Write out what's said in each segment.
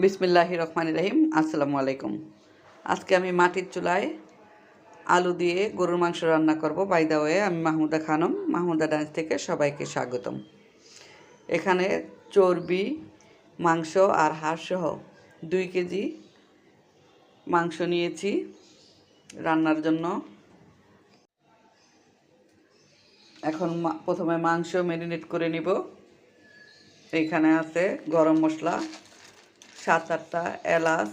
বিসমিল্লাহ রহমান রহিম, আসসালামু আলাইকুম। আজকে আমি মাটির চুলায় আলু দিয়ে গরুর মাংস রান্না করব। বাই দা ওয়ে আমি মাহমুদা খানম, মাহমুদা ডান্স থেকে সবাইকে স্বাগতম। এখানে চর্বি, মাংস আর হাড়সহ দুই কেজি মাংস নিয়েছি রান্নার জন্য। এখন প্রথমে মাংস ম্যারিনেট করে নিব। এখানে আছে গরম মশলা সাত আটটা, এলাচ,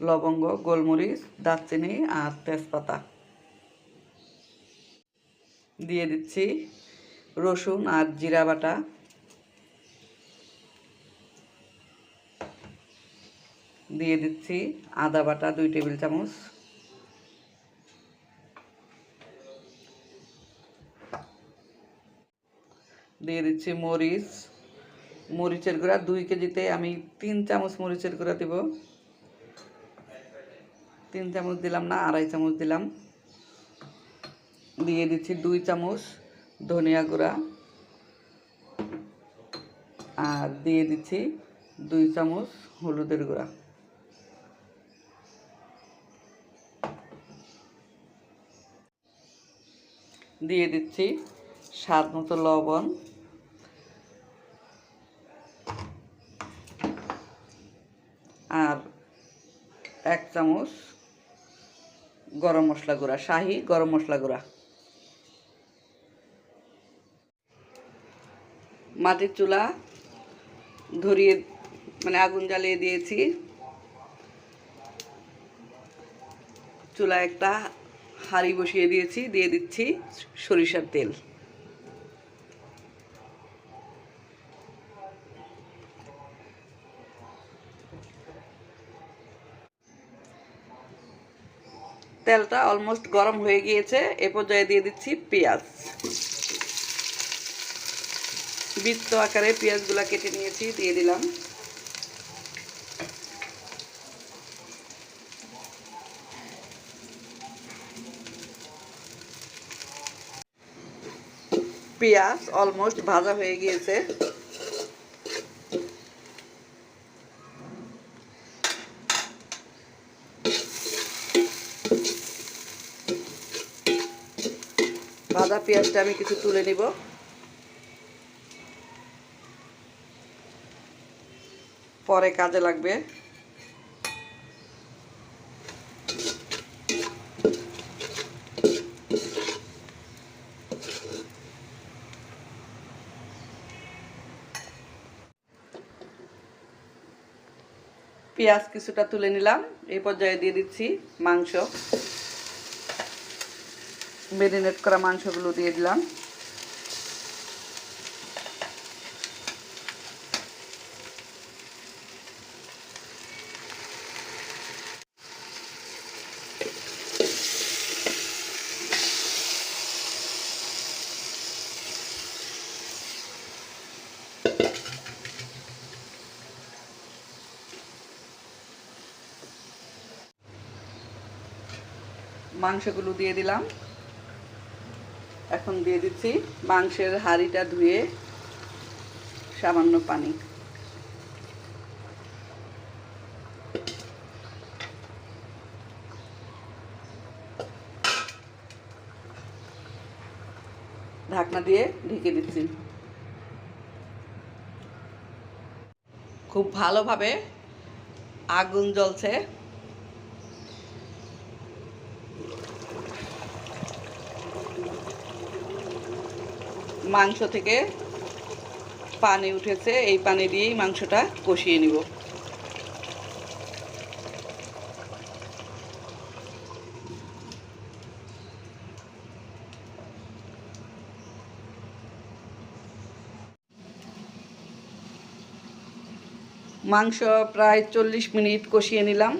লবঙ্গ, গোলমরিচ, দারচিনি আর তেজপাতা। দিয়ে দিচ্ছি রসুন আর জিরা বাটা। দিয়ে দিচ্ছি আদা বাটা দুই টেবিল চামচ। দিয়ে দিচ্ছি মরিচ মরিচের গুঁড়া দুই কেজিতে আমি তিন চামচ মরিচের গুঁড়া দিব। তিন চামচ দিলাম না, আড়াই চামচ দিলাম। দিয়ে দিচ্ছি দুই চামচ ধনিয়া গুঁড়া। আর দিয়ে দিচ্ছি দুই চামচ হলুদের গুঁড়া। দিয়ে দিচ্ছি স্বাদ মতো লবণ। আর এক চামচ গরম মশলা গুঁড়া, শাহি গরম মশলা গুঁড়া। মাটির চুলা ধরিয়ে মানে আগুন জ্বালিয়ে দিয়েছি। চুলা একটা হাঁড়ি বসিয়ে দিয়েছি, দিয়ে দিচ্ছি সরিষার তেল। তেলটা অলমোস্ট গরম হয়ে গিয়েছে। এ পর্যায়ে দিয়ে দিচ্ছি পেঁয়াজ। বৃত্ত আকারে পেঁয়াজগুলো কেটে নিয়েছি, দিয়ে দিলাম। পেঁয়াজ অলমোস্ট ভাজা হয়ে গিয়েছে। ভাজা পেঁয়াজটা আমি কিছু তুলে নিব। পরে কাজে লাগবে। পেঁয়াজ কিছুটা তুলে নিলাম। এই পর্যায়ে দিয়ে দিচ্ছি মাংস। মেরিনেট করা মাংসগুলো দিয়ে দিলাম। মাংসগুলো দিয়ে দিলাম। এখন দিয়ে দিচ্ছি মাংসের হাঁড়িটা ধুয়ে সামান্য পানি। ঢাকনা দিয়ে ঢেকে দিচ্ছি। খুব ভালোভাবে আগুন জ্বলছে। মাংস থেকে পানি উঠেছে, এই পানি দিয়েই মাংসটা কষিয়ে নিব। মাংস প্রায় চল্লিশ মিনিট কষিয়ে নিলাম।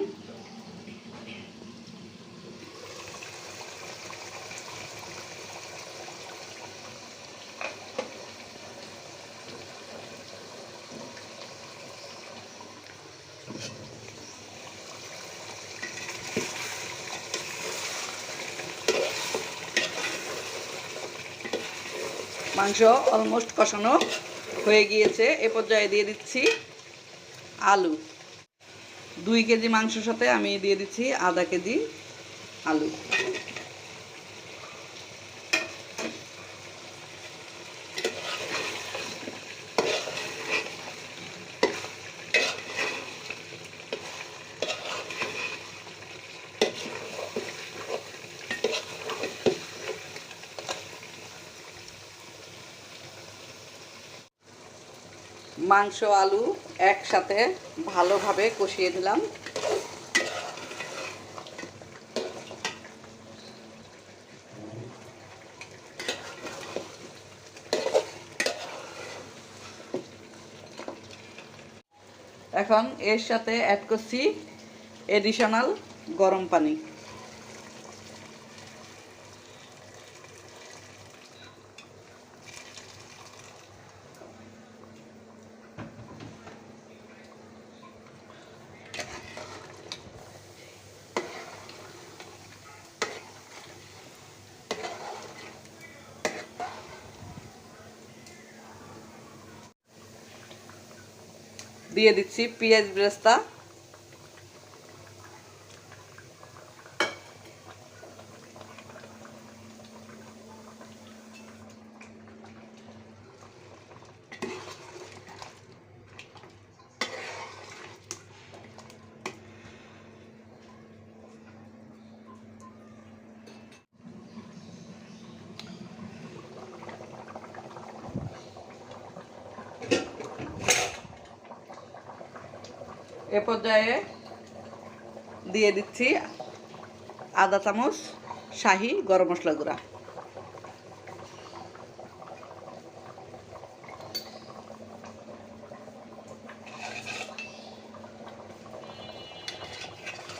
মাংস অলমোস্ট কষানো হয়ে গিয়েছে। এ পর্যায়ে দিয়ে দিচ্ছি আলু। দুই কেজি মাংসর সাথে আমি দিয়ে দিচ্ছি আধা কেজি আলু। মাংস আলু একসাথে ভালোভাবে কষিয়ে দিলাম এখন এর সাথে অ্যাড করছি এডিশনাল গরম পানি। দিয়ে দিচ্ছি পেঁয়াজ ব্রেস্তা এ পর্যায়ে দিয়ে দিচ্ছি আদা চামচ, শাহি, গরম মশলা গুঁড়া।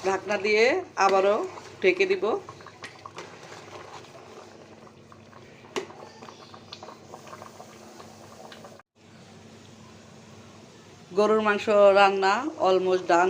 ঢাকনা দিয়ে আবারও ঢেকে দিব। গরুর মাংস রান্না অলমোস্ট ডান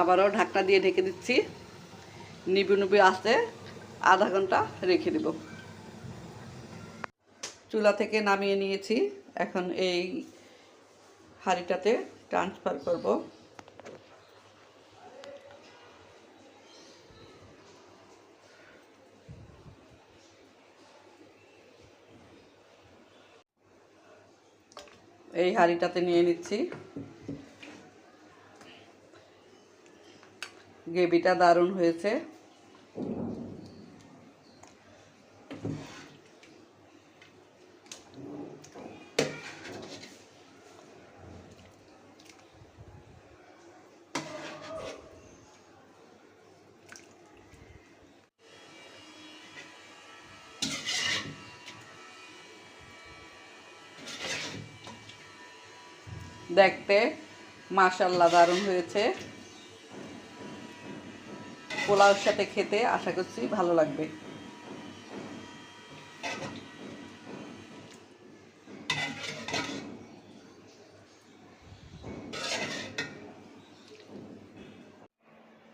আবারও ঢাকনা দিয়ে ঢেকে দিচ্ছি। নিবু নিবু আসতে আধা ঘণ্টা রেখে দেব। চুলা থেকে নামিয়ে নিয়েছি। এখন এই হাঁড়িটাতে ট্রান্সফার করব। এই হাঁড়িটাতে নিয়ে নিচ্ছি। গ্রেভিটা দারুণ হয়েছে। দেখতে। মাশাল্লাহ দারুণ হয়েছে। পোলাওর সাথে খেতে আশা করছি ভালো লাগবে।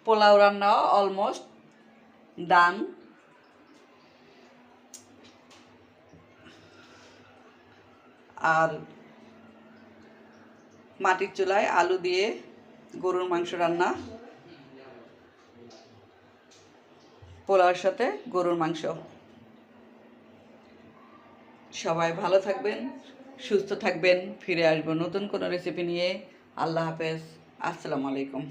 পোলাও রান্না অলমোস্ট ডান। আর মাটির চুলায় আলু দিয়ে গরুর মাংস রান্না। পোলাওর সাথে গরুর মাংস। সবাই ভালো থাকবেন, সুস্থ থাকবেন, ফিরে আসব নতুন কোনো রেসিপি নিয়ে। আল্লাহ হাফেজ। আসসালামু আলাইকুম।